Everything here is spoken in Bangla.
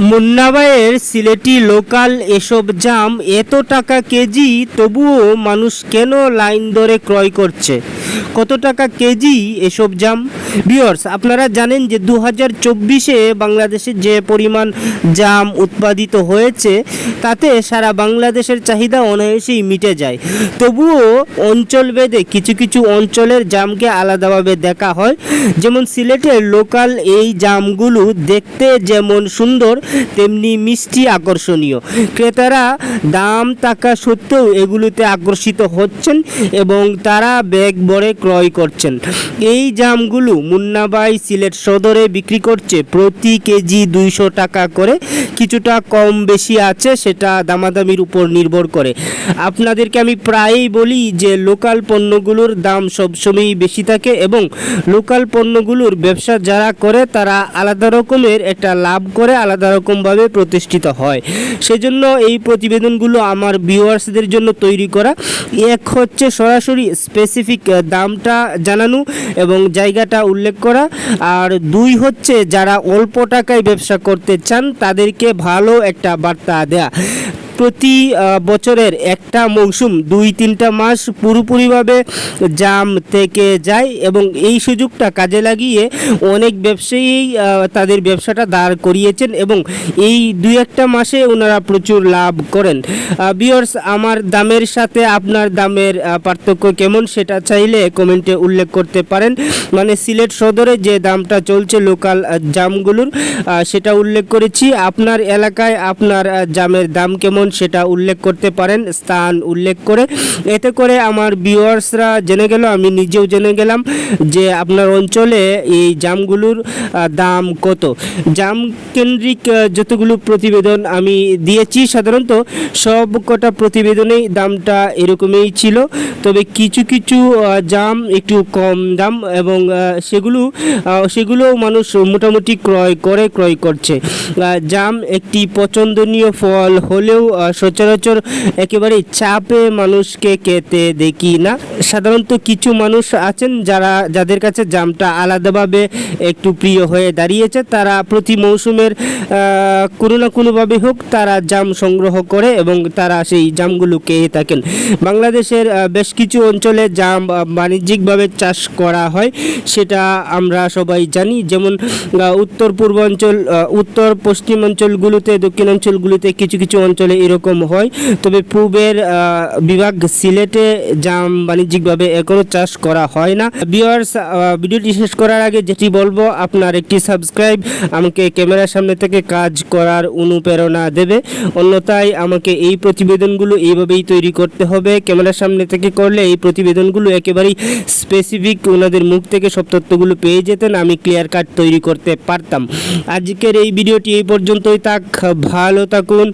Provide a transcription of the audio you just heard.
মুন্নাবাইয়ের সিলেটি লোকাল এসব জাম এত টাকা কেজি, তবুও মানুষ কেন লাইন ধরে ক্রয় করছে? কত টাকা কেজি এসব জাম? বিয়র্স আপনারা জানেন যে দু হাজার চব্বিশে বাংলাদেশে যে পরিমাণ জাম উৎপাদিত হয়েছে, তাতে সারা বাংলাদেশের চাহিদা অনায়াসেই মিটে যায়। তবুও অঞ্চল অঞ্চলভেদে কিছু কিছু অঞ্চলের জামকে আলাদাভাবে দেখা হয়। যেমন সিলেটের লোকাল এই জামগুলো দেখতে যেমন সুন্দর, তেমনি মিষ্টি আকর্ষণীয়। ক্রেতারা দাম টাকা সত্ত্বেও এগুলোতে আকর্ষিত হচ্ছেন এবং তারা ব্যাগ ভরে ক্রয় করছেন। এই জামগুলো মুন্নাবাই সিলেট সদরে বিক্রি করছে প্রতি কেজি দুইশো টাকা করে। কিছুটা কম বেশি আছে, সেটা দামাদামির উপর নির্ভর করে। আপনাদেরকে আমি প্রায়ই বলি যে, লোকাল পণ্যগুলোর দাম সবসময়ই বেশি থাকে এবং লোকাল পণ্যগুলোর ব্যবসা যারা করে, তারা আলাদা রকমের একটা লাভ করে, আলাদা রকমভাবে প্রতিষ্ঠিত হয়। সেজন্য এই প্রতিবেদনগুলো আমার ভিউয়ার্সদের জন্য তৈরি করা। এক হচ্ছে সরাসরি স্পেসিফিক দামটা জানানো এবং জায়গাটা উল্লেখ করা। আর দুই হচ্ছে, যারা অল্প টাকায় ব্যবসা করতে চান, তাদেরকে ভালো একটা বার্তা দেয়া। প্রতি বছরের একটা মৌসুম, দুই, তিনটা মাস পুরোপুরিভাবে জাম থেকে যায় এবং এই সুযোগটা কাজে লাগিয়ে অনেক ব্যবসায়ী তাদের ব্যবসাটা দাঁড় করিয়েছেন এবং এই দুই একটা মাসে ওনারা প্রচুর লাভ করেন। বিয়র্স আমার দামের সাথে আপনার দামের পার্থক্য কেমন সেটা চাইলে কমেন্টে উল্লেখ করতে পারেন। মানে সিলেট সদরে যে দামটা চলছে লোকাল জামগুলোর সেটা উল্লেখ করেছি। আপনার এলাকায় আপনার জামের দাম কেমন সেটা উল্লেখ করতে পারেন স্থান উল্লেখ করে। এতে করে আমার ভিউয়ার্সরা জেনে গেল আমি নিজেও জেনে গেলাম যে আপনার অঞ্চলে এই জামগুলোর দাম কত। জাম কেন্দ্রিক যতগুলো প্রতিবেদন আমি দিয়েছি সাধারণত সব কটা প্রতিবেদনেই দামটা এরকমই ছিল। তবে কিছু কিছু জাম একটু কম দাম এবং সেগুলো আহ, সেগুলো মানুষ মোটামুটি ক্রয় করে ক্রয় করছে। জাম একটি পছন্দনীয় ফল হলেও সচরাচর একেবারে চাপে মানুষকে খেতে দেখি না। সাধারণত কিছু মানুষ আছেন যারা, যাদের কাছে জামটা আলাদাভাবে একটু প্রিয় হয়ে দাঁড়িয়েছে। তারা প্রতি মৌসুমের কোনো না কোনোভাবে হোক তারা জাম সংগ্রহ করে এবং তারা সেই জামগুলো খেয়ে থাকেন। বাংলাদেশের বেশ কিছু অঞ্চলে জাম বাণিজ্যিকভাবে চাষ করা হয়, সেটা আমরা সবাই জানি। যেমন উত্তর পূর্বাঞ্চল উত্তর পশ্চিমাঞ্চলগুলোতে, দক্ষিণাঞ্চলগুলোতে কিছু কিছু অঞ্চলে এরকম হয়। তবে পূবের বিভাগ সিলেটে জাম বাণিজ্যিকভাবে এখনও চাষ করা হয় না। ভিউয়ার্স ভিডিওটি শেষ করার আগে যেটি বলব, আপনার একটি সাবস্ক্রাইব আমাকে ক্যামেরার সামনে থেকে কাজ করার অনুপ্রেরণা দেবে। অন্যথায় আমাকে এই প্রতিবেদনগুলো এইভাবেই তৈরি করতে হবে। ক্যামেরার সামনে থেকে করলে এই প্রতিবেদনগুলো একেবারেই স্পেসিফিক ওনাদের মুখ থেকে সব তথ্যগুলো পেয়ে যেতেন, আমি ক্লিয়ার কাট তৈরি করতে পারতাম। আজকের এই ভিডিওটি এই পর্যন্তই থাক, ভালো থাকুন।